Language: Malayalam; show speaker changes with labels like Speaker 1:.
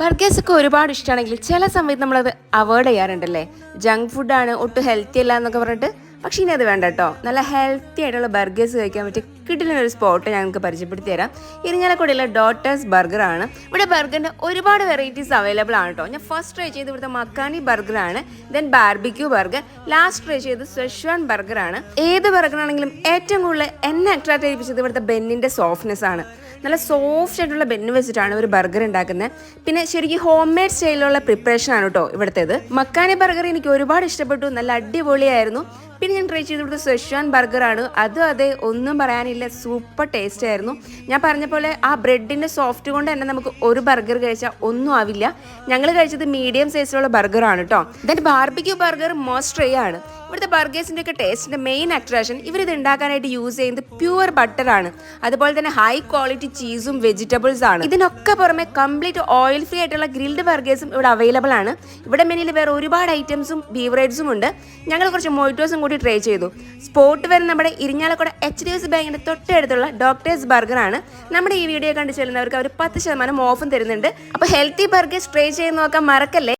Speaker 1: ബർഗേഴ്സ് ഒക്കെ ഒരുപാട് ഇഷ്ടമാണെങ്കിൽ ചില സമയത്ത് നമ്മളത് അവോയ്ഡ് ചെയ്യാറുണ്ടല്ലേ? ജങ്ക് ഫുഡാണ് ഒട്ടും ഹെൽത്തി അല്ല എന്നൊക്കെ പറഞ്ഞിട്ട്. പക്ഷേ ഇനി അത് വേണ്ട കേട്ടോ. നല്ല ഹെൽത്തി ആയിട്ടുള്ള ബർഗേഴ്സ് കഴിക്കാൻ പറ്റിയ കിടിലൊരു ഒരു സ്പോട്ട് ഞങ്ങൾക്ക് പരിചയപ്പെടുത്തി തരാം. ഇരിഞ്ഞാലക്കുടയിലെ ഡോട്ടേഴ്സ് ബർഗറാണ് ഇവിടെ ബർഗറിന്റെ ഒരുപാട് വെറൈറ്റീസ് അവൈലബിൾ ആണ് കേട്ടോ ഞാൻ ഫസ്റ്റ് ട്രൈ ചെയ്ത് ഇവിടുത്തെ Makkani ബർഗറാണ് then barbecue burger last try ചെയ്ത് സെഷ്വാൻ ബർഗറാണ് ഏത് ബർഗറാണെങ്കിലും ഏറ്റവും കൂടുതൽ എന്നെ അട്രാക്ട് ചെയ്യിപ്പിച്ചത് ഇവിടുത്തെ ബെന്നിന്റെ സോഫ്റ്റ്നെസ് ആണ്. നല്ല സോഫ്റ്റ് ആയിട്ടുള്ള ബെന്ന് വെച്ചിട്ടാണ് ഒരു ബർഗർ ഉണ്ടാക്കുന്നത്. പിന്നെ ശരിക്കും ഹോം മെയ്ഡ് സ്റ്റൈലിലുള്ള പ്രിപ്പറേഷൻ ആണ് കേട്ടോ ഇവിടുത്തേത്. മക്കാനി ബർഗർ എനിക്ക് ഒരുപാട് ഇഷ്ടപ്പെട്ടു. നല്ല അടിപൊളിയായിരുന്നു. പിന്നെ ഞാൻ ട്രൈ ചെയ്ത് ഇവിടുത്തെ സെഷ്വാൻ ബർഗറാണ് അതും അതെ ഒന്നും പറയാനില്ല. സൂപ്പർ ടേസ്റ്റ് ആയിരുന്നു. ഞാൻ പറഞ്ഞ പോലെ ആ ബ്രെഡിന്റെ സോഫ്റ്റ് കൊണ്ട് തന്നെ നമുക്ക് ഒരു ബർഗർ കഴിച്ചാൽ ഒന്നും ആവില്ല. ഞങ്ങൾ കഴിച്ചത് മീഡിയം സൈസിലുള്ള ബർഗറാണ് കേട്ടോ then barbecue burger most try ആണ്. ഇവിടുത്തെ ബർഗേഴ്സിന്റെ ഒക്കെ ടേസ്റ്റിന്റെ മെയിൻ അട്രാക്ഷൻ ഇവരിത് ഉണ്ടാക്കാനായിട്ട് യൂസ് ചെയ്യുന്നത് പ്യുവർ ബട്ടറാണ് അതുപോലെ തന്നെ ഹൈ ക്വാളിറ്റി ചീസും വെജിറ്റബിൾസ് ആണ്. ഇതിനൊക്കെ പുറമെ കംപ്ലീറ്റ് ഓയിൽ ഫ്രീ ആയിട്ടുള്ള ഗ്രിൽഡ് ബർഗേഴ്സും ഇവിടെ അവൈലബിൾ ആണ്. ഇവിടെ മെനിയിൽ വേറെ ഒരുപാട് ഐറ്റംസും ബീവറേജ്സും ഉണ്ട്. ഞങ്ങൾ കുറച്ച് മൊയ്റ്റോസും കൂടി ട്രൈ ചെയ്തു. സ്പോട്ട് വരെ നമ്മുടെ Irinjalakuda H D F C ബാങ്കിന്റെ തൊട്ടടുത്തുള്ള ഡോക്ടേഴ്സ് ബർഗറാണ് നമ്മുടെ ഈ വീഡിയോ കണ്ടു ചെല്ലുന്നവർക്ക് അവർ പത്ത് ശതമാനം ഓഫും തരുന്നുണ്ട്. അപ്പോൾ ഹെൽത്തി ബർഗേഴ്സ് ട്രൈ ചെയ്ത് നോക്കാൻ മറക്കല്ലേ?